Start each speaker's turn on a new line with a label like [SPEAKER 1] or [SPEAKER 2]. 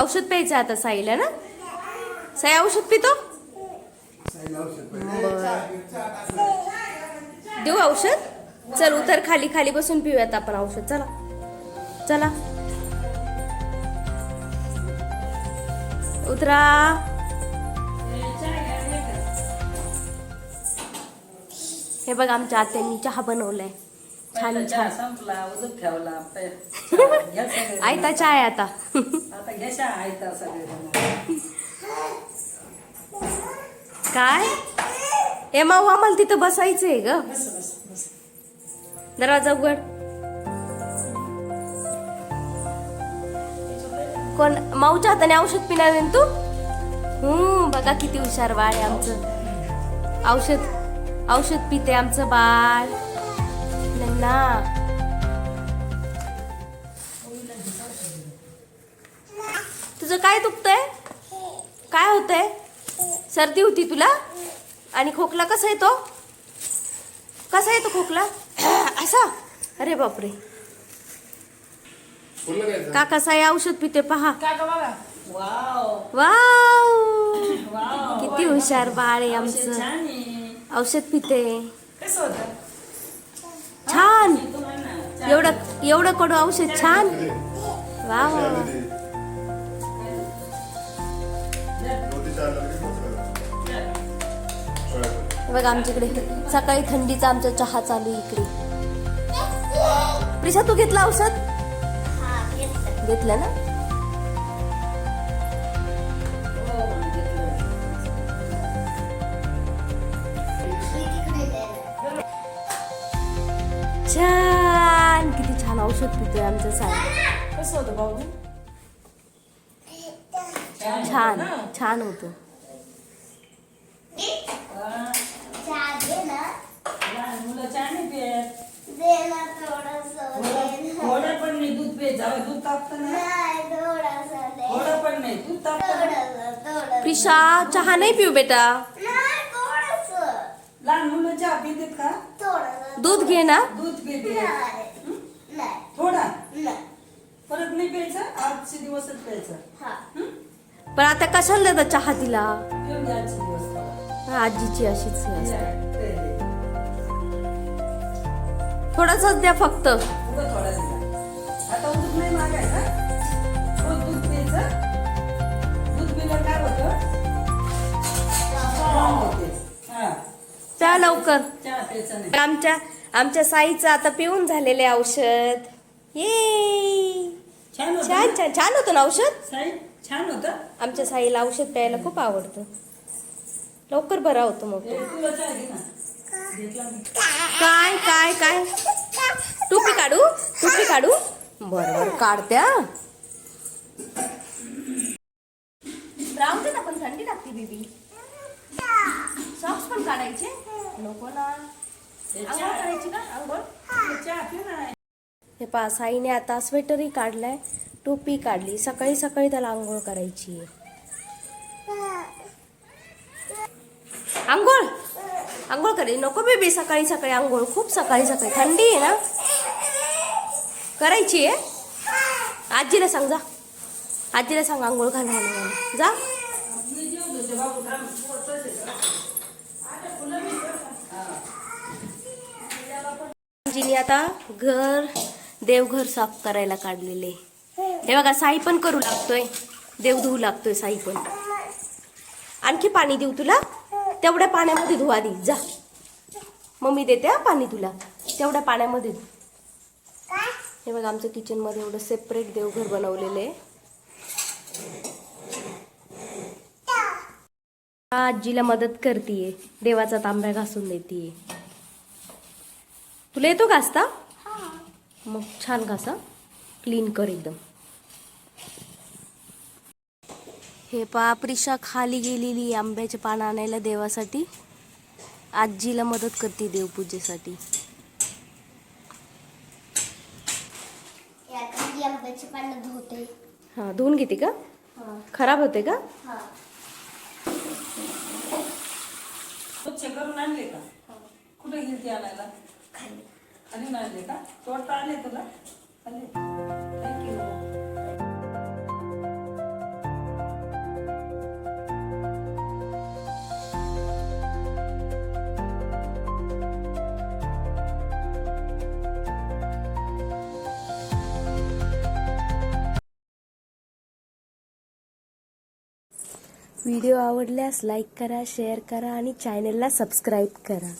[SPEAKER 1] औषध प्यायचं आता साईला ना? साई औषध पितो? देऊ औषध? चल उतर खाली खाली बसून पिऊयात आपण औषध. चला. चला. उतरा. हे बघ आमच्या आत्यांनी चहा बनवलाय. छान छान.
[SPEAKER 2] ठेवला.
[SPEAKER 1] आयता चहा आहे आता.
[SPEAKER 2] सगळे
[SPEAKER 1] काय? हे माऊ आम्हाला तिथं बसायचंय ग.
[SPEAKER 2] बस बस बस.
[SPEAKER 1] दरवाजा उघड. कोण माऊच्या हाताने औषध पिणार तू? हम्म बघा किती हुशार बाळ आहे आमचं. औषध औषध पिते आमचं बाळ. ना तुझं काय दुखतंय? काय होतंय? सर्दी होती तुला? आणि खोकला कसा येतो? कसा येतो खोकला? असा? अरे बापरे. काका साई औषध पिते पहा.
[SPEAKER 2] वाव.
[SPEAKER 1] वाव.
[SPEAKER 2] वाव.
[SPEAKER 1] किती हुशार बाळ आहे आमचं. औषध पिते.
[SPEAKER 2] कसं होतं?
[SPEAKER 1] छान. एवढं एवढं कडू औषध छान. वा बघा आमच्याकडे. सकाळी थंडीचा आमचा चहा चालू आहे इकडे. प्रिशा तू घेतलं औषध? घेतलं ना?
[SPEAKER 2] हो, घेतलं.
[SPEAKER 1] छान! किती छान औषध पितोय आमचं साई
[SPEAKER 2] कसं होतं भाऊ
[SPEAKER 1] छान छान होतं.
[SPEAKER 2] थोडं थोडं पण नाही दूध जावं दूध तापतं ना थोडं पण नाही दूध तापतं
[SPEAKER 1] प्रिशा चहा नाही पिऊ बेटा?
[SPEAKER 2] लहान मुलं चहा पितात का
[SPEAKER 1] दूध घे ना.
[SPEAKER 2] दूध पिते थोडा. परत नाही प्यायचं आजचे दिवसच प्यायचं.
[SPEAKER 1] पण आता कशाला देतात चहा तिला?
[SPEAKER 2] आजचे
[SPEAKER 1] अशीच हे असते. थोडासाच द्या फक्त.
[SPEAKER 2] होतं? होते. हा.
[SPEAKER 1] लवकर.
[SPEAKER 2] चहा नाही.
[SPEAKER 1] आमच्या आमच्या साईचं आता पिऊन झालेले औषध. ये.
[SPEAKER 2] छान होतं
[SPEAKER 1] छान? छान छान होतं ना औषध?
[SPEAKER 2] साई? छान होतं.
[SPEAKER 1] आमच्या साईला औषध प्यायला खूप आवडतं. लवकर बरा होतो मग. काय काय काय? टोपी काढू? टोपी काढू? बर बर काढत्या राहू दे ना पण थंडी लागते बेबी. सॉक्स पण काढायचे. नको ना. आंघोळ
[SPEAKER 2] चहा-
[SPEAKER 1] करायची का आंघोळ
[SPEAKER 2] चहा पिऊ ना
[SPEAKER 1] हे पा साईने आता स्वेटरही काढलाय. टोपी काढली. सकाळी सकाळी त्याला आंघोळ करायची. आंघोळ? आंघोळ करायची नको बेबी सकाळी सकाळी आंघोळ. खूप सकाळी सकाळी. थंडी आहे ना? करायची आहे? आजीला सांग जा. आजीला सांग आंघोळ घालायला जा. आजीने आता घर देवघर साफ करायला काढलेले. हे बघा साई पण करू लागतोय. देव धुवू लागतोय साई पण. आणखी पाणी देऊ तुला? तेवढ्या पाण्यामध्ये धुवा दे जा. मम्मी देते हा पाणी तुला. तेवढ्या पाण्यामध्ये धु. हे बघा आमच्या किचनमध्ये एवढं सेपरेट देवघर बनवलेलं आहे. आजीला मदत करतीये. देवाचा तांब्या घासून देतीये. तुला येतो घासता मग छान घासा. क्लीन कर एकदम. हे पा प्रिशा खाली गेलेली आंब्याचे पानं आणायला देवासाठी. आजीला मदत करते देवपूजेसाठी.
[SPEAKER 3] आंब्याची पानं धुते.
[SPEAKER 1] हा धुवून घेते का? खराब होते का?
[SPEAKER 2] स्वच्छ करून आणले का? कुठे गेली आणायला? खाली आणले का? तोडता आले तुला?
[SPEAKER 1] व्हिडिओ आवडल्यास लाईक करा शेअर करा आणि चॅनलला सबस्क्राईब करा.